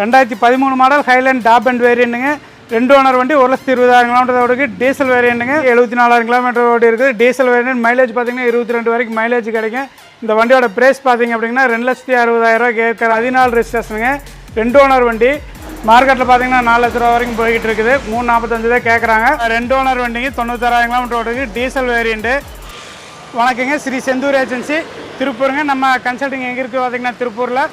ரெண்டாயிரத்தி பதிமூணு model Highline top end வேரியண்ட்டுங்க ரெண்டு ஓனர் வண்டி ஒரு லட்சத்தி இருபதாயிரம் கிலோமீட்டர் ஓடுக்கு டீசல் வேரியண்ட்டுங்க எழுபத்தி நாலாயிரம் கிலோமீட்டர் ஓடி இருக்குது டீசல் வேரியண்ட் மைலேஜ் பார்த்தீங்கன்னா இருபத்தி ரெண்டு வரைக்கும் மைலேஜ் கிடைக்கும். இந்த வண்டியோட ப்ரைஸ் பார்த்தீங்க அப்படின்னா ரெண்டு லட்சத்தி அறுபதாயிரம் கேட்குற பதினாலு ரெஜிஸ்ட்ரேஷனுங்க ரெண்டு ஓனர் வண்டி. மார்க்கெட்டில் பார்த்தீங்கன்னா நாலு லட்ச ரூபா வரைக்கும் போய்கிட்டு இருக்குது. மூணு நாற்பத்தஞ்சு தான் கேட்குறாங்க ரெண்டு ஓனர் வண்டிக்கு தொண்ணூத்தாறாயிரம் கிலோமீட்டர் ஓடுக்கு டீசல் வேரியண்ட்டு வணக்கங்க. ஸ்ரீ செந்தூர் ஏஜென்சி திருப்பூருங்க. நம்ம கன்சல்டிங் எங்கே இருக்குது பார்த்தீங்கன்னா திருப்பூரில்.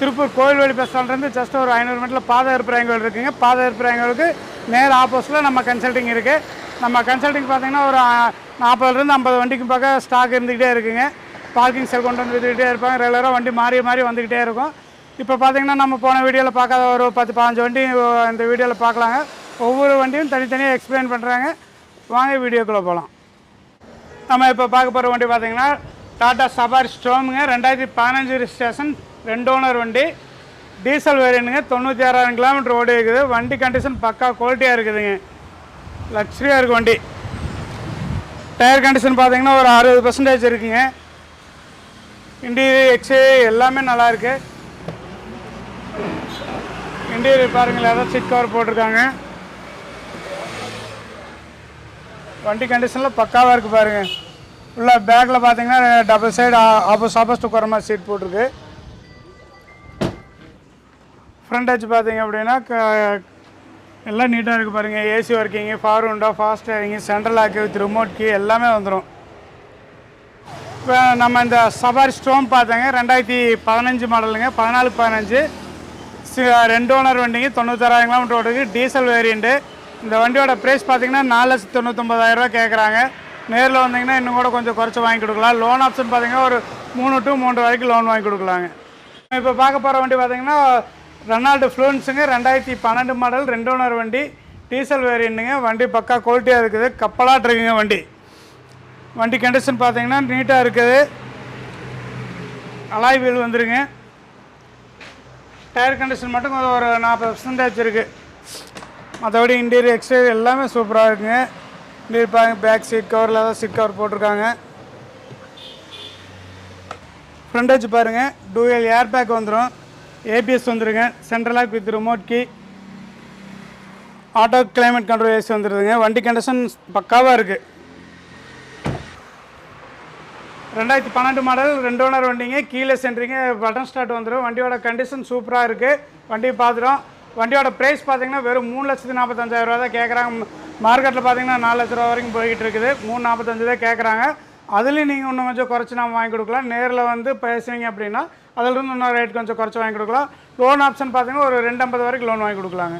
திருப்பூர் கோயில்வெளி பஸ் ஸ்டாண்ட்லேருந்து ஜஸ்ட் ஒரு ஐநூறு மீட்டரில் பாத இருப்பிராயங்கள் இருக்குதுங்க பாத இருப்பிராயங்களுக்கு நேர் ஆப்போசிட்டில் நம்ம கன்சல்டிங் இருக்குது நம்ம கன்சல்டிங் பார்த்தீங்கன்னா ஒரு நாற்பதுலேருந்து ஐம்பது வண்டிக்கு பக்கம் ஸ்டாக் இருந்துக்கிட்டே இருக்குங்க. பார்க்கிங் செல் கொண்டு வந்துக்கிட்டே இருப்பாங்க. ரெகுலராக வண்டி மாறி மாறி வந்துக்கிட்டே இருக்கும். இப்போ பார்த்திங்கன்னா நம்ம போன வீடியோவில் பார்க்காத ஒரு பத்து பதினஞ்சு வண்டி இந்த வீடியோவில் பார்க்கலாங்க ஒவ்வொரு வண்டியும் தனித்தனியாக எக்ஸ்பிளைன் பண்ணுறாங்க வாங்க வீடியோக்குள்ளே போகலாம் நம்ம இப்போ பார்க்க போகிற வண்டி பார்த்தீங்கன்னா டாடா சபாரி ஸ்ட்ரோமுங்க ரெண்டாயிரத்தி பதினஞ்சு ஸ்டேஷன் ரெண்டு ஓனர் வண்டி. டீசல் வேரியனுங்க தொண்ணூற்றி ஆறாயிரம் கிலோமீட்டர் ஓடி இருக்குது. வண்டி கண்டிஷன் பக்கா குவாலிட்டியாக இருக்குதுங்க. லக்ஸரியாக இருக்குது வண்டி. டயர் கண்டிஷன் பார்த்தீங்கன்னா ஒரு அறுபது பர்சன்டேஜ் இருக்குங்க. இன்டீரியர் எக்ஸே எல்லாமே நல்லாயிருக்கு இன்டீரியர் பாருங்கள் ஏதாவது சீட் கவர் போட்டிருக்காங்க. வண்டி கண்டிஷனில் பக்காவாக இருக்குது பாருங்கள் உள்ள பேக்கில் பார்த்தீங்கன்னா டபுள் சைடு ஆப்போஸ் ஆப்போசிட் உட்கார மாதிரி சீட் போட்டிருக்கு. ஃப்ரண்ட் டச் பார்த்தீங்க அப்படின்னா எல்லாம் நீட்டாக இருக்குது பாருங்கள் AC working four window fast steering central lock with remote key எல்லாமே வந்துடும் இப்போ நம்ம இந்த சபாரி ஸ்டோம் பார்த்தோங்க. ரெண்டாயிரத்தி பதினஞ்சு மாடலுங்க பதினாலு பதினஞ்சு. ரெண்டு ஓனர் வண்டிங்க. தொண்ணூத்தாறாயிரம் கிலோமீட்டர் ஓடுது டீசல் வேரியண்ட்டு இந்த வண்டியோட ப்ரைஸ் பார்த்தீங்கன்னா நாலு லட்சத்தி தொண்ணூத்தொம்பதாயிரரூவா கேட்குறாங்க நேரில் வந்தீங்கன்னா இன்னும் கூட கொஞ்சம் குறைச்சி வாங்கி கொடுக்கலாம். லோன் ஆப்ஷன் பார்த்தீங்கன்னா ஒரு மூணு டு மூன்று வரைக்கும் லோன் வாங்கி கொடுக்கலாங்க. இப்போ பார்க்க போகிற வண்டி பார்த்தீங்கன்னா ரெனால்டு ஃப்ளூன்ஸுங்க ரெண்டாயிரத்தி பன்னெண்டு மாடல் ரெண்டு ஓனர் வண்டி டீசல் வேரியண்ட்டுங்க. வண்டி பக்கா குவாலிட்டியாக இருக்குது. கப்பலாக இருக்குங்க வண்டி. வண்டி கண்டிஷன் பார்த்தீங்கன்னா நீட்டாக இருக்குது. அலாய் வீல் வந்துருங்க. டயர் கண்டிஷன் மட்டும் கொஞ்சம் ஒரு நாற்பது பர்சன்டேஜ் இருக்குது மற்றபடி இன்டீரியர் எக்ஸ்டீரியர் எல்லாமே சூப்பராக இருக்குங்க. இன்டீரியர் பாருங்க பேக் சீட் கவரில் ஏதாவது சீட் கவர் போட்டிருக்காங்க. ஃப்ரண்டேஜ் பாருங்கள் டூஎல் ஏர் பேக் வந்துடும் ஏபிஎஸ் வந்துருங்க. Central lock with remote key auto climate control AC வந்துடுதுங்க வண்டி கண்டிஷன் பக்காவாக இருக்குது ரெண்டாயிரத்தி பன்னெண்டு மாடல் ரெண்டு ஓனர் வண்டிங்க. கீழே சென்றிங்க. பட்டன் ஸ்டார்ட் வந்துடும் வண்டியோட கண்டிஷன் சூப்பராக இருக்குது வண்டி பார்த்துடும் வண்டியோட ப்ரைஸ் பார்த்தீங்கன்னா வெறும் மூணு லட்சத்து நாற்பத்தஞ்சாயிரம் ரூபா தான் கேட்குறாங்க மார்க்கெட்டில் பார்த்தீங்கன்னா நாலு லட்ச ரூபா வரைக்கும் போய்கிட்டு இருக்குது. மூணு நாற்பத்தஞ்சு தான் கேட்குறாங்க அதுலேயும் நீங்கள் இன்னும் கொஞ்சம் குறைச்சி நம்ம வாங்கி கொடுக்கலாம். நேரில் வந்து பேசுனீங்க அப்படின்னா அதிலிருந்து இன்னும் ரேட் கொஞ்சம் குறைச்சி வாங்கி கொடுக்கலாம். லோன் ஆப்ஷன் பார்த்தீங்கன்னா ஒரு ரெண்டு ஐம்பது வரைக்கும் லோன் வாங்கி கொடுக்கலாங்க.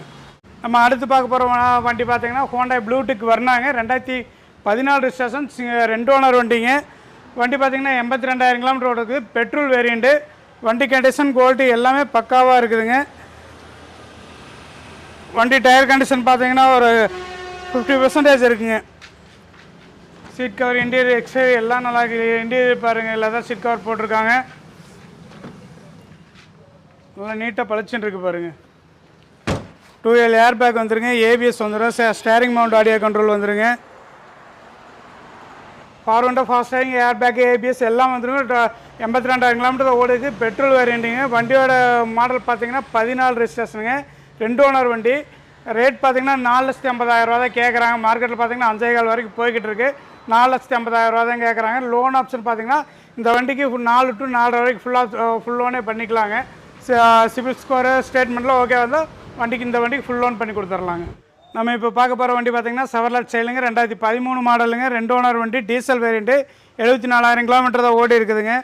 நம்ம அடுத்து பார்க்க போகிற வண்டி பார்த்தீங்கன்னா ஹோண்டா ப்ளூடெக் வரணாங்க ரெண்டாயிரத்தி பதினாலு ரிஜிஸ்ட்ரேஷன் ரெண்டு ஓனர் வண்டிங்க. வண்டி பார்த்தீங்கன்னா எண்பத்தி ரெண்டாயிரம் கிலோமீட்டர் ஓடுது. பெட்ரோல் வேரியண்ட்டு வண்டி கண்டிஷன் குவாலிட்டி எல்லாமே பக்காவாக இருக்குதுங்க. வண்டி டயர் கண்டிஷன் பார்த்தீங்கன்னா ஒரு ஃபிஃப்டி பர்சன்டேஜ் இருக்குங்க. சீட் கவர் இன்டீரியர் எக்ஸ்டீரியர் எல்லாம் நல்லா இருக்குது இன்டீரியர் பாருங்கள் இல்லை தான் சீட் கவர் போட்டிருக்காங்க. நல்லா நீட்டாக பளிச்சுன்னு இருக்கு பாருங்கள் டூ எல் ஏர் பேக் வந்துருங்க ஏபிஎஸ் வந்துடும் ஸ்டேரிங் மவுண்ட் ஆடியோ கண்ட்ரோல் வந்துருங்க ஃபார்வண்டாக fast steering air bag ABS எல்லாம் வந்துருங்க எண்பத்தி ரெண்டாயிரம் கிலோமீட்டர் ஓடுது பெட்ரோல் வேரியண்ட்டுங்க வண்டியோட மாடல் பார்த்தீங்கன்னா பதினாலு ரெஜிஸ்ட்ரேஷனுங்க ரெண்டு ஓனர் வண்டி ரேட் பார்த்தீங்கன்னா நாலு லட்சத்தி ஐம்பதாயிரம் ரூபா தான் கேட்குறாங்க மார்க்கெட்டில் பார்த்தீங்கன்னா அஞ்சே கால் வரைக்கும் போய்கிட்டு இருக்குது நாலு லட்சத்தி ஐம்பதாயிரம் ரூபா தான் கேட்குறாங்க லோன் ஆப்ஷன் பார்த்தீங்கன்னா இந்த வண்டிக்கு நாலு டு நாலரை வரைக்கும் ஃபுல்லாக ஃபுல் லோனே பண்ணிக்கலாங்க சிபில் ஸ்கோரு ஸ்டேட்மெண்ட்டில் ஓகே வந்தால் வண்டிக்கு இந்த வண்டிக்கு ஃபுல் லோன் பண்ணி கொடுத்துர்லாங்க. நம்ம இப்போ பார்க்க போகிற வண்டி பார்த்தீங்கன்னா செவர்லட் செயலுங்க ரெண்டாயிரத்தி பதிமூணு மாடலுங்க ரெண்டு ஓனர் வண்டி டீசல் வேரியண்ட்டு எழுபத்தி நாலாயிரம் கிலோமீட்டர் தான் ஓடி இருக்குதுங்க.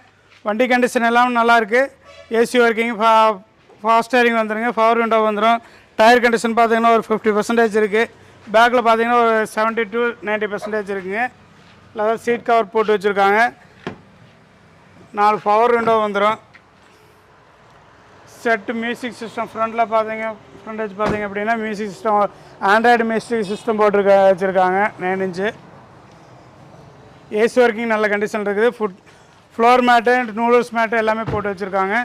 வண்டி கண்டிஷன் எல்லாம் நல்லாயிருக்கு ஏசி ஒர்க்கிங் ஃபா ஃபாஸ்டரிங் வந்துடுங்க பவர் விண்டோ வந்துடும் டயர் கண்டிஷன் பார்த்தீங்கன்னா ஒரு ஃபிஃப்டி பர்சன்டேஜ் இருக்குது பேக்கில் பார்த்திங்கன்னா ஒரு செவன்ட்டி டு 90% பர்சன்டேஜ் இருக்குங்க. அதாவது சீட் கவர் போட்டு வச்சுருக்காங்க. நாலு பவர் விண்டோ வந்துடும் செட்டு மியூசிக் சிஸ்டம் ஃப்ரண்ட்டில் பார்த்தீங்க ஃப்ரண்டேஜ் பார்த்தீங்க அப்படின்னா music system Android music system போட்டிருக்க வச்சுருக்காங்க நைன் இன்ச்சு ஏசி ஒர்க்கிங் நல்ல கண்டிஷன் இருக்குது. Foot floor mat noodles mat எல்லாமே போட்டு வச்சுருக்காங்க.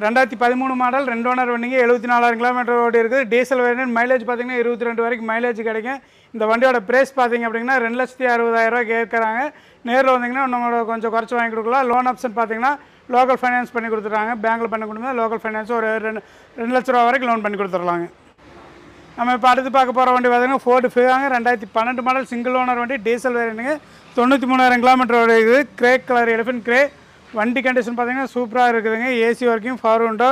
ரெண்டாயிரத்தி பதிமூணு மாடல் ரெண்டு ஓனர் வண்டிங்க எழுபத்தி நாலாயிரம் கிலோமீட்டர் ஓடி இருக்குது. டீசல் வேரியன்ட் மைலேஜ் பார்த்தீங்கன்னா இருபத்தி ரெண்டு வரைக்கும் மைலேஜ் கிடைக்கும். இந்த வண்டியோட ப்ரைஸ் பார்த்தீங்க அப்படின்னா ரெண்டு லட்சத்தி அறுபதாயிரரூவா கேட்குறாங்க. நேரில் வந்தீங்கன்னா நம்மளோட கொஞ்சம் குறைச்சி வாங்கி கொடுக்கலாம். லோன் ஆப்ஷன் பார்த்தீங்கன்னா லோக்கல் ஃபைனான்ஸ் பண்ணி கொடுத்துட்றாங்க. பேங்க்கில் பண்ணி கொடுத்தா லோக்கல் ஃபைனான்ஸ் ஒரு ரெண்டு ரெண்டு லட்ச ரூபா வரைக்கும் லோன் பண்ணி கொடுத்துர்லாங்க நம்ம இப்போ அடுத்து பார்க்க போகிற வண்டி பார்த்தீங்கன்னா ஃபோர்டு ஃபேவாங்க ரெண்டாயிரத்தி பன்னெண்டு மாடல் சிங்கிள் ஓனர் வண்டி டீசல் வேரியண்ட்டுங்க தொண்ணூற்றி மூணாயிரம் கிலோமீட்டர் இருக்குது. கிரே கலர் எலிஃபென்ட் கிரே வண்டி கண்டிஷன் பார்த்தீங்கன்னா சூப்பராக இருக்குதுங்க. ஏசி வரைக்கும் four window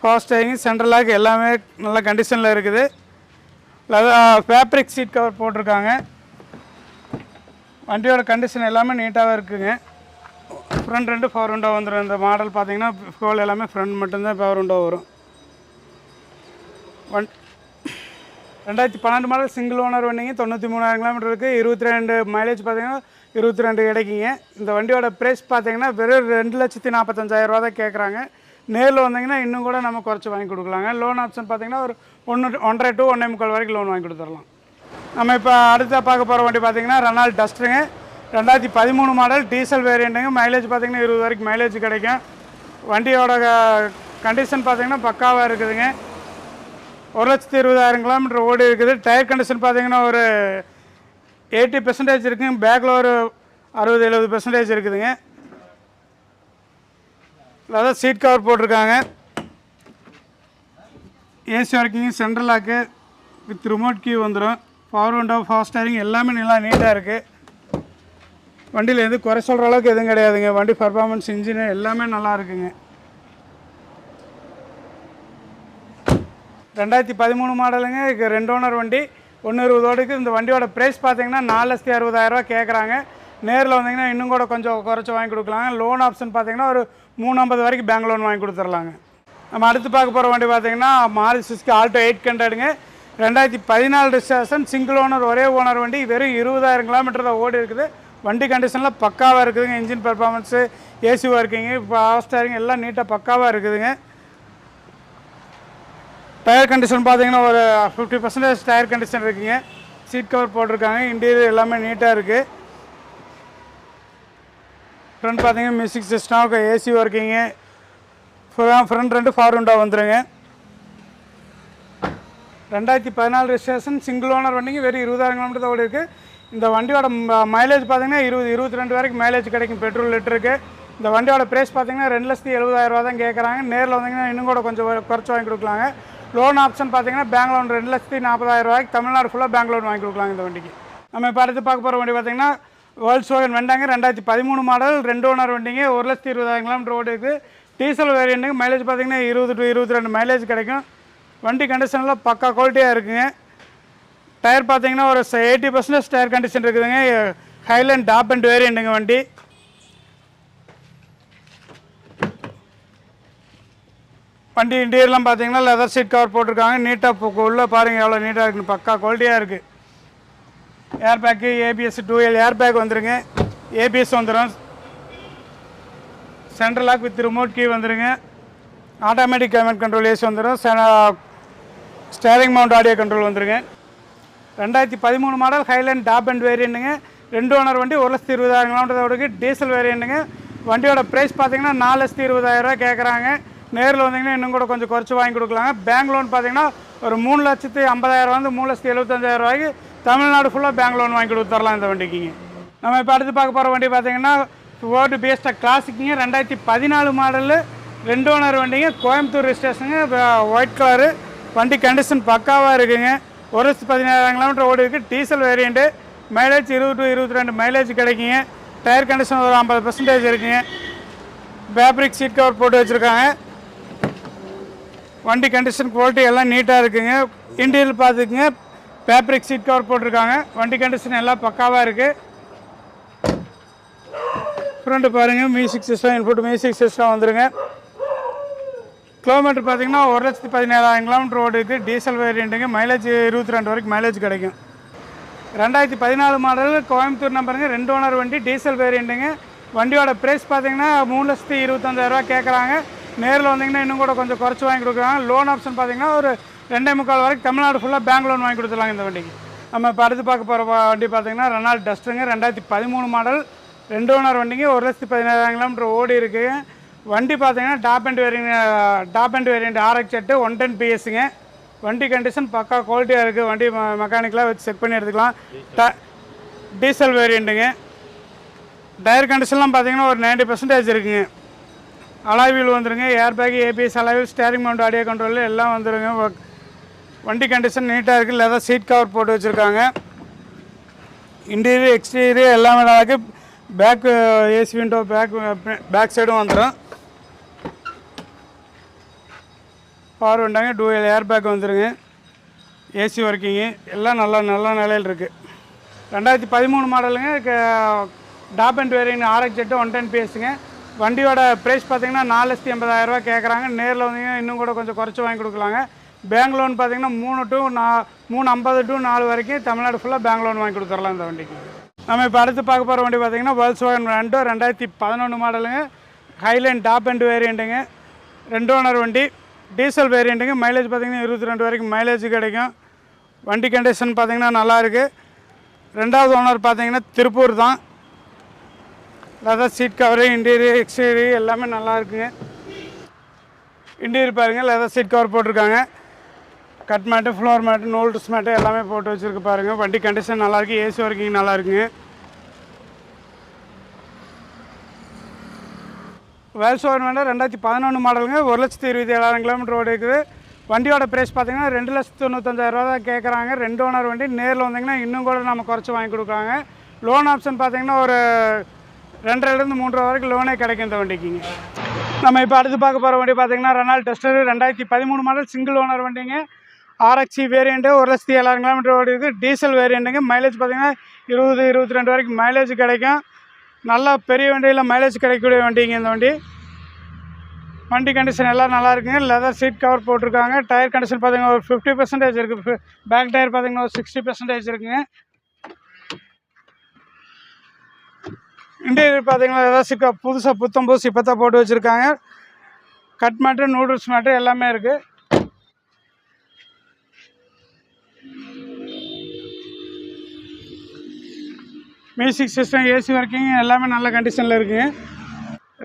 fast timing central lock எல்லாமே நல்ல கண்டிஷனில் இருக்குது. ஃபேப்ரிக் சீட் கவர் போட்டிருக்காங்க. வண்டியோட கண்டிஷன் எல்லாமே நீட்டாகவே இருக்குதுங்க ஃப்ரண்ட் ரெண்டு ஃபவர் விண்டோ வந்துடும் இந்த மாடல் பார்த்தீங்கன்னா ஃபோல் எல்லாமே ஃப்ரண்ட் மட்டும்தான் பவர் விண்டோ வரும். வண் ரெண்டாயிரத்தி பன்னெண்டு மாடல் சிங்கிள் ஓனர் வண்டிங்க. தொண்ணூற்றி மூணாயிரம் கிலோமீட்டர் இருக்குது இருபத்தி ரெண்டு மைலேஜ் பார்த்தீங்கன்னா இருபத்தி ரெண்டு கிடைக்குங்க. இந்த வண்டியோட ப்ரைஸ் பார்த்தீங்கன்னா வெறும் ரெண்டு லட்சத்தி நாற்பத்தஞ்சாயிரம் ரூபா தான் கேட்குறாங்க. நேரில் வந்தீங்கன்னா இன்னும் கூட நம்ம குறைச்சி வாங்கி கொடுக்கலாங்க. லோன் ஆப்ஷன் பார்த்தீங்கன்னா ஒரு ஒன்று ஒன்றரை டு ஒன்றே முக்கால் வரைக்கும் லோன் வாங்கி கொடுத்துடலாம். நம்ம இப்போ அடுத்த பார்க்க போகிற வண்டி பார்த்தீங்கன்னா ரெனால் டஸ்ட்டுங்க ரெண்டாயிரத்தி பதிமூணு மாடல் டீசல் வேரியண்ட்டுங்க மைலேஜ் பார்த்தீங்கன்னா இருபது வரைக்கும் மைலேஜ் கிடைக்கும். வண்டியோட கண்டிஷன் பார்த்தீங்கன்னா பக்காவாக இருக்குதுங்க. ஒரு லட்சத்தி இருபதாயிரம் கிலோமீட்டர் ஓடி இருக்குது. டயர் கண்டிஷன் பார்த்தீங்கன்னா ஒரு எயிட்டி பெர்சன்டேஜ் இருக்குங்க. பேக்கில் ஒரு அறுபது எழுபது பெர்சன்டேஜ் இருக்குதுங்க. அதாவது சீட் கவர் போட்டிருக்காங்க. AC working central lock with remote key வந்துடும் பவர் விண்டோ ஃபாஸ்ட் ஸ்டேரிங் எல்லாமே நல்லா நீட்டாக இருக்குது வண்டியில் எதுவும் குறை சொல்கிற அளவுக்கு எதுவும் கிடையாதுங்க. வண்டி பர்ஃபார்மன்ஸ் இன்ஜின் எல்லாமே நல்லா இருக்குங்க. ரெண்டாயிரத்தி பதிமூணு மாடலுங்க இது ரெண்டு ஓனர் வண்டி. ஒன்று இருபதோடுக்கு இந்த வண்டியோட ப்ரைஸ் பார்த்தீங்கன்னா நாலு லட்சத்தி அறுபதாயிரரூவா கேட்குறாங்க நேரில் வந்தீங்கன்னா இன்னும் கூட கொஞ்சம் குறைச்சி வாங்கி கொடுக்கலாங்க லோன் ஆப்ஷன் பார்த்தீங்கன்னா ஒரு மூணு ஐம்பது வரைக்கும் பேங்க் லோன் வாங்கி கொடுத்துர்லாங்க. நம்ம அடுத்து பார்க்க போகிற வண்டி பார்த்தீங்கன்னா மாரி சிஸ்க்கு ஆல்டோ எயிட் ஹண்ட்ரடுங்க. ரெண்டாயிரத்தி பதினாலு ரிஜிஸ்ட்ரேஷன் சிங்கிள் ஓனர் ஒரே ஓனர் வண்டி வெறும் இருபதாயிரம் கிலோமீட்டர் தான் ஓடி இருக்குது. வண்டி கண்டிஷனில் பக்காவாக இருக்குதுங்க. Engine performance AC working power steering எல்லாம் நீட்டாக பக்காவாக இருக்குதுங்க. டயர் கண்டிஷன் பார்த்தீங்கன்னா ஒரு ஃபிஃப்டி பர்சன்டேஜ் டயர் கண்டிஷன் இருக்குங்க. சீட் கவர் போட்டிருக்காங்க. இன்டீரியர் எல்லாமே நீட்டாக இருக்குது ஃப்ரண்ட் பார்த்தீங்கன்னா music system AC working front ரெண்டு ஃபார் விண்டோ ரெண்டாயிரத்தி பதினாலு ரிஜிஸ்ட்ரேஷன் சிங்கிள் ஓனர் வண்டிங்க வெறும் இருபதாயிரம் கிலோமீட்டர் ஓடி இருக்குது இந்த வண்டியோட மைலேஜ் பார்த்தீங்கன்னா இருபது இருபத்தி ரெண்டு வரைக்கும் மைலேஜ் கிடைக்கும். பெட்ரோல் லிட்டருக்கு இந்த வண்டியோட ப்ரைஸ் பார்த்தீங்கன்னா ரெண்டு லட்சத்தி எழுபதாயிரரூவா தான் கேட்குறாங்க நேரில் வந்தீங்கன்னா இன்னும் கூட கொஞ்சம் குறைச்சி வாங்கி கொடுக்கலாங்க. லோன் ஆப்ஷன் பார்த்தீங்கன்னா பேங்க் லோன் ரெண்டு லட்சத்தி நாற்பதாயிரம் ரூபாய்க்கு தமிழ்நாடு ஃபுல்லாக பேங்க் லோன் வாங்கி கொடுக்கலாம் இந்த வண்டிக்கு. நம்ம இப்போ அடுத்து பார்க்க போகிற வண்டி பார்த்தீங்கன்னா வேர்ல்ட்ஸ் வாகன் வண்டாங்க ரெண்டாயிரத்தி பதிமூணு மாடல் ரெண்டு ஓனர் வண்டிங்க ஒரு லட்சத்தி இருபதாயிரம் கிலோமீட்டர் ஓடி இருக்குது டீசல் வேரியண்ட்டுக்கு மைலேஜ் பார்த்தீங்கன்னா இருபது டு இருபத்தி ரெண்டு மைலேஜ் கிடைக்கும். வண்டி கண்டிஷனில் பக்கா குவாலிட்டியாக இருக்குங்க. டயர் பார்த்தீங்கன்னா ஒரு எயிட்டி பர்சன்டேஜ் டயர் கண்டிஷன் இருக்குதுங்க. ஹைலைன் டாப் அண்ட் வேரியண்ட்டுங்க வண்டி. வண்டி இன்டீரியர்லாம் பார்த்தீங்கன்னா லெதர் சீட் கவர் போட்டிருக்காங்க. நீட்டாக உள்ளே பாருங்கள் எவ்வளோ நீட்டாக இருக்குன்னு. பக்கா குவாலிட்டியாக இருக்குது air bag ABS dual air bag வந்துருங்க. ஏபிஎஸ் வந்துடும் central lock with remote key வந்துருங்க. ஆட்டோமேட்டிக் கிளைமேட் கண்ட்ரோல் ஏசி வந்துடும் ஸ்டேரிங் மவுண்ட் ஆடியோ கண்ட்ரோல் வந்துருங்க. ரெண்டாயிரத்தி பதிமூணு மாடல் ஹைலைன் டாப் அண்ட் வேரியண்ட்டுங்க ரெண்டு ஓனர் வண்டி ஒரு லட்சத்தி இருபதாயிரம் கிலோமீட்டர் ஓடுக்கு டீசல் வேரியண்ட்டுங்க வண்டியோட ப்ரைஸ் பார்த்தீங்கன்னா நாலு லட்சத்தி இருபதாயிரரூவா கேட்குறாங்க நேரில் வந்தீங்கன்னா இன்னும் கூட கொஞ்சம் குறைச்சி வாங்கி கொடுக்கலாங்க. பேங்க் லோன் பார்த்தீங்கன்னா ஒரு மூணு லட்சத்து ஐம்பதாயிரம் வந்து மூணு லட்சத்தி எழுபத்தஞ்சாயிரம் ரூபாய்க்கு தமிழ்நாடு ஃபுல்லாக பேங்க் லோன் வாங்கி கொடுத்துர்லாம் இந்த வண்டிக்குங்க. நம்ம இப்போ அடுத்து பார்க்க போகிற வண்டி பார்த்தீங்கன்னா ஓட்டு பேஸ்டாக கிளாசிக்குங்க ரெண்டாயிரத்தி பதினாலு மாடலு ரெண்டு ஓனர் வண்டிங்க. கோயம்புத்தூர் ரிஜிஸ்ட்ரேஷனுங்க ஒயிட் கலரு வண்டி கண்டிஷன் பக்காவாக இருக்குங்க. ஒரு லட்சத்து பதினாயிரம் கிலோமீட்டர் ஓடி இருக்குது டீசல் வேரியண்ட்டு மைலேஜ் இருபது டு இருபத்தி ரெண்டு மைலேஜ் கிடைக்குங்க. டயர் கண்டிஷன் ஒரு ஐம்பது பர்சன்டேஜ் இருக்குங்க. ஃபேப்ரிக் சீட் கவர் போட்டு வச்சுருக்காங்க. வண்டி கண்டிஷன் குவாலிட்டி எல்லாம் நீட்டாக இருக்குங்க. இன்டீரியல் பார்த்துக்குங்க. ஃபேப்ரிக் சீட் கவர் போட்டிருக்காங்க. வண்டி கண்டிஷன் எல்லாம் பக்காவாக இருக்குது ஃப்ரண்ட்டு பாருங்கள் music system input music system வந்துருங்க. கிலோமீட்டர் பார்த்தீங்கன்னா ஒரு லட்சத்தி பதினேழாயிரம் கிலோமீட்டர் ஓடி இருக்குது டீசல் வேரியண்ட்டுங்க மைலேஜ் இருபத்தி ரெண்டு வரைக்கும் மைலேஜ் கிடைக்கும். ரெண்டாயிரத்தி பதினாலு மாடல் கோயம்புத்தூர் நம்பருங்க. ரெண்டு ஓனர் வண்டி. டீசல் வேரியண்ட்டுங்க வண்டியோட ப்ரைஸ் பார்த்தீங்கன்னா மூணு லட்சத்தி இருபத்தஞ்சாயிரரூவா கேட்குறாங்க. நேரில் வந்தீங்கன்னா இன்னும் கூட கொஞ்சம் குறைச்சி வாங்கி கொடுக்குறாங்க லோன் ஆப்ஷன் பார்த்தீங்கன்னா ஒரு ரெண்டே முக்கால் வரைக்கும் தமிழ்நாடு ஃபுல்லாக பேங்க் லோன் வாங்கி கொடுத்துருலாங்க இந்த வண்டிக்கு. நம்ம இப்போ அடுத்து பார்க்க போகிற வண்டி பார்த்தீங்கன்னா ரெனால்ட் டஸ்ட்டுங்க ரெண்டாயிரத்தி பதிமூணு மாடல் ரெண்டு ஓனர் வண்டிங்க. ஒரு லட்சத்தி பதினேழாயிரம் கிலோமீட்டர் ஓடி இருக்குது வண்டி பார்த்தீங்கன்னா top end variant top end variant RX எட்டு ஒன் டென் பிஎஸ்ஸுங்க வண்டி கண்டிஷன் பக்கா குவாலிட்டியாக இருக்குது வண்டி மெக்கானிக்கலாக வச்சு செக் பண்ணி எடுத்துக்கலாம். ட டீசல் வேரியண்ட்டுங்க டயர் கண்டிஷன்லாம் பார்த்தீங்கன்னா ஒரு 90% பர்சன்டேஜ் இருக்குங்க. அலாய் வந்துடுங்க வந்துருங்க air bag ABS alloy steering mount audio control எல்லாம் வந்துருங்க. வண்டி கண்டிஷன் நீட்டாக இருக்குது லெதர் சீட் கவர் போட்டு வச்சுருக்காங்க. இன்டீரியர் எக்ஸ்டீரியர் எல்லாமே நல்லா இருக்குது back AC window back back சைடும் வந்துடும் பவர் விண்டாங்க டூயல் ஏர் பேக் வந்துருங்க. ஏசி ஒர்க்கிங்கு எல்லாம் நல்லா நல்ல நிலையில் இருக்குது ரெண்டாயிரத்தி பதிமூணு மாடலுங்க டாப் அண்ட் வேரியன் ஆர்எக்ஸ் எட்டு ஒன் டென் பிஎஸ்ங்க வண்டியோட ப்ரைஸ் பார்த்தீங்கன்னா நாலு லட்சத்தி எண்பதாயிரரூபா கேட்குறாங்க நேரில் வந்தீங்கன்னா இன்னும் கூட கொஞ்சம் குறைச்சி வாங்கி கொடுக்கலாங்க. பேங்க் லோன் பார்த்தீங்கன்னா மூணு டு நா மூணு ஐம்பது டு நாலு வரைக்கும் தமிழ்நாடு ஃபுல்லாக பேங்க் லோன் வாங்கி கொடுத்துடலாம் இந்த வண்டிக்கு. நம்ம இப்போ அடுத்து பார்க்க போகிற வண்டி பார்த்தீங்கன்னா வேர்ல்ஸ் வாகன் ரெண்டோ ரெண்டாயிரத்தி பதினொன்று மாடலுங்க ஹைலைன் டாப் அண்ட் வேரியண்ட்டுங்க ரெண்டு ஓனர் வண்டி. டீசல் வேரியண்ட்டுங்க மைலேஜ் பார்த்தீங்கன்னா இருபத்தி ரெண்டு வரைக்கும் மைலேஜ் கிடைக்கும். வண்டி கண்டிஷன் பார்த்தீங்கன்னா நல்லாயிருக்கு ரெண்டாவது ஓனர் பார்த்தீங்கன்னா திருப்பூர் தான். Leather seat cover interior exterior எல்லாமே நல்லா இருக்குங்க. இன்டீரியர் பாருங்கள் லெதர் சீட் கவர் போட்டிருக்காங்க. Cut mat floor mat நோல்ட்ஸ் mat எல்லாமே போட்டு வச்சுருக்கு பாருங்கள் வண்டி கண்டிஷன் நல்லாயிருக்கு ஏசி ஒர்க்கிங் நல்லா இருக்குங்க. வேல்சோன் வேண்டாம் ரெண்டாயிரத்தி பதினொன்று மாடலுங்க. ஒரு லட்சத்தி இருபத்தி ஏழாயிரம் கிலோமீட்டர் ஓடி இருக்குது. வண்டியோட ப்ரைஸ் பார்த்தீங்கன்னா ரெண்டு லட்சத்து தொண்ணூத்தஞ்சாயிரரூவா தான் கேட்குறாங்க ரெண்டு ஓனர் வண்டி நேரில் வந்தீங்கன்னா இன்னும் கூட நம்ம குறைச்சி வாங்கி கொடுக்குறாங்க லோன் ஆப்ஷன் பார்த்தீங்கன்னா ஒரு ரெண்டரைலேருந்து மூன்று வரைக்கும் லோனே கிடைக்கும் இந்த வண்டிக்குங்க. நம்ம இப்போ அடுத்து பார்க்க போகிற வண்டி பார்த்தீங்கன்னா ரெனால் டெஸ்டர் ரெண்டாயிரத்தி பதிமூணு மாடல் சிங்கிள் ஓனர் வண்டிங்க. ஆர்எக்சி வேரியண்ட்டு ஒரு லட்சத்தி ஏழாயிரம் கிலோமீட்டர் ஓடி இருக்குது டீசல் வேரியண்ட்டுங்க மைலேஜ் பார்த்தீங்கன்னா இருபது இருபத்தி ரெண்டு வரைக்கும் மைலேஜ் கிடைக்கும். நல்லா பெரிய வண்டியில் மைலேஜ் கிடைக்கக்கூடிய வண்டிங்க இந்த வண்டி. வண்டி கண்டிஷன் எல்லாம் நல்லா இருக்குங்க. லெதர் சீட் கவர் போட்டிருக்காங்க. டயர் கண்டிஷன் பார்த்தீங்கன்னா ஒரு ஃபிஃப்டி பர்சன்டேஜ் இருக்குது பேக் டயர் பார்த்தீங்கன்னா ஒரு சிக்ஸ்டி பர்சன்டேஜ் இருக்குங்க. இன்டீரியர் பார்த்தீங்கன்னா ஏதாச்சும் புதுசாக புத்தம் புதுசு இப்போ தான் போட்டு வச்சுருக்காங்க. கட் மேட்டு நூடுல்ஸ் மேட்டு எல்லாமே இருக்குது மியூசிக் சிஸ்டம் ஏசி ஒர்க்கிங் எல்லாமே நல்ல கண்டிஷனில் இருக்குங்க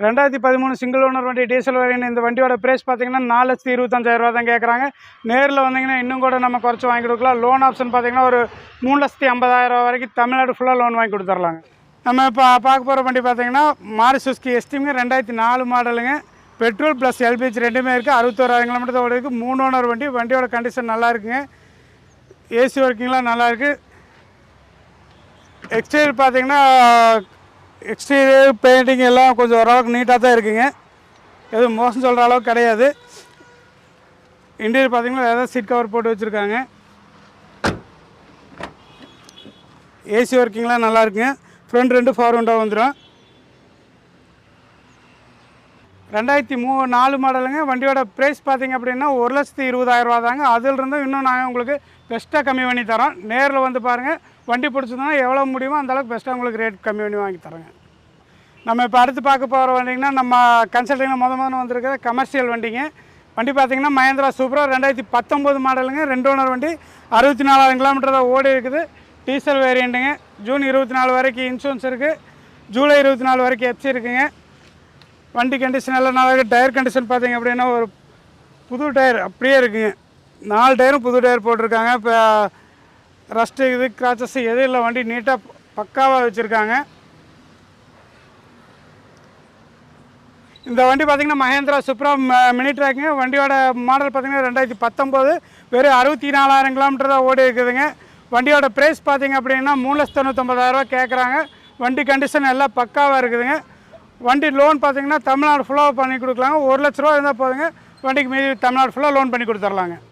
ரெண்டாயிரத்தி பதிமூணு சிங்கிள் ஓனர் வண்டி டீசல் வேரியன்ட் இந்த வண்டியோட ப்ரைஸ் பார்த்தீங்கன்னா நாலு லட்சத்தி இருபத்தஞ்சாயிரரூவா தான் கேட்குறாங்க நேரில் வந்தீங்கன்னா இன்னும் கூட நம்ம குறைச்சி வாங்கி கொடுக்கலாம். லோன் ஆப்ஷன் பார்த்தீங்கன்னா ஒரு மூணு லட்சத்தி ஐம்பதாயிரரூவா வரைக்கும் தமிழ்நாடு ஃபுல்லாக லோன் வாங்கி கொடுத்துர்லாங்க. நம்ம இப்போ பார்க்க போகிற வண்டி பார்த்தீங்கன்னா மாரி சுஸ்கி எஸ்டிங்க ரெண்டாயிரத்தி நாலு மாடலுங்க. பெட்ரோல் ப்ளஸ் எல்பிஜி ரெண்டுமே இருக்குது அறுபத்தோராயிரம் கிலோமீட்டர் தான் ஓடி இருக்குது மூணு ஓனர் வண்டி. வண்டியோட கண்டிஷன் நல்லா இருக்குங்க. ஏசி ஒர்க்கிங்லாம் நல்லா இருக்குது எக்ஸ்டீரியர் பார்த்தீங்கன்னா எக்ஸ்டீரியர் பெயிண்டிங் எல்லாம் கொஞ்சம் ஓரளவுக்கு நீட்டாக தான் இருக்குங்க. எதுவும் மோசம் சொல்கிற அளவுக்கு கிடையாது. இன்டீரியர் பார்த்தீங்கன்னா ஏதாவது சீட் கவர் போட்டு வச்சுருக்காங்க. ஏசி ஒர்க்கிங்லாம் நல்லா இருக்குங்க. ஃப்ரண்ட் ரெண்டு ஃபார் விண்டோ வந்துடும் ரெண்டாயிரத்தி மூ நாலு மாடலுங்க. வண்டியோட ப்ரைஸ் பார்த்தீங்க அப்படின்னா ஒரு லட்சத்தி இருபதாயிரரூவா தாங்க. அதிலிருந்தும் இன்னும் நாங்கள் உங்களுக்கு பெஸ்ட்டாக கம்மி பண்ணி தரோம் நேரில் வந்து பாருங்கள் வண்டி பிடிச்சதுன்னா எவ்வளோ முடியுமோ அந்தளவுக்கு பெஸ்ட்டாக உங்களுக்கு ரேட் கம்மி பண்ணி வாங்கி தரோங்க. நம்ம இப்போ அடுத்து பார்க்க போகிற வண்டிங்கன்னா நம்ம கன்சல்டிங்கில் முத முதல்ல வந்திருக்கிற கமர்ஷியல் வண்டிங்க. வண்டி பார்த்தீங்கன்னா மஹேந்திரா சூப்பராக ரெண்டாயிரத்தி பத்தொம்போது மாடலுங்க. ரெண்டு ஓனர் வண்டி. அறுபத்தி நாலாயிரம் கிலோமீட்டர் தான் ஓடி இருக்குது டீசல் வேரியண்ட்டுங்க ஜூன் இருபத்தி நாலு வரைக்கும் இன்சூரன்ஸ் இருக்குது ஜூலை இருபத்தி நாலு வரைக்கும் எஃப்சி இருக்குங்க. வண்டி கண்டிஷன் எல்லாம் நல்லா இருக்குது டயர் கண்டிஷன் பார்த்தீங்க அப்படின்னா ஒரு புது டயர் அப்படியே இருக்குங்க. நாலு டயரும் புது டயர் போட்டிருக்காங்க. இப்போ ரஸ்ட்டு இது கிராச்சஸ் எதுவும் இல்லை வண்டி நீட்டாக பக்காவாக வச்சுருக்காங்க. இந்த வண்டி பார்த்திங்கன்னா மஹேந்திரா சுப்ரா மினி ட்ராக்குங்க வண்டியோட மாடல் பார்த்தீங்கன்னா ரெண்டாயிரத்தி பத்தொம்போது. வெறும் அறுபத்தி நாலாயிரம் கிலோமீட்டர் தான் ஓடி இருக்குதுங்க வண்டியோட ப்ரைஸ் பார்த்தீங்க அப்படின்னா மூணு லட்சத்து தொண்ணூத்தொம்பதாயிரரூவா கேட்குறாங்க. வண்டி கண்டிஷன் எல்லாம் பக்காவாக இருக்குதுங்க. வண்டி லோன் பார்த்தீங்கன்னா தமிழ்நாடு ஃபுல்லாக பண்ணி கொடுக்கலாங்க. ஒரு லட்ச ரூபா இருந்தால் போதுங்க. வண்டிக்கு மீதி தமிழ்நாடு ஃபுல்லாக லோன் பண்ணி கொடுத்துர்லாங்க.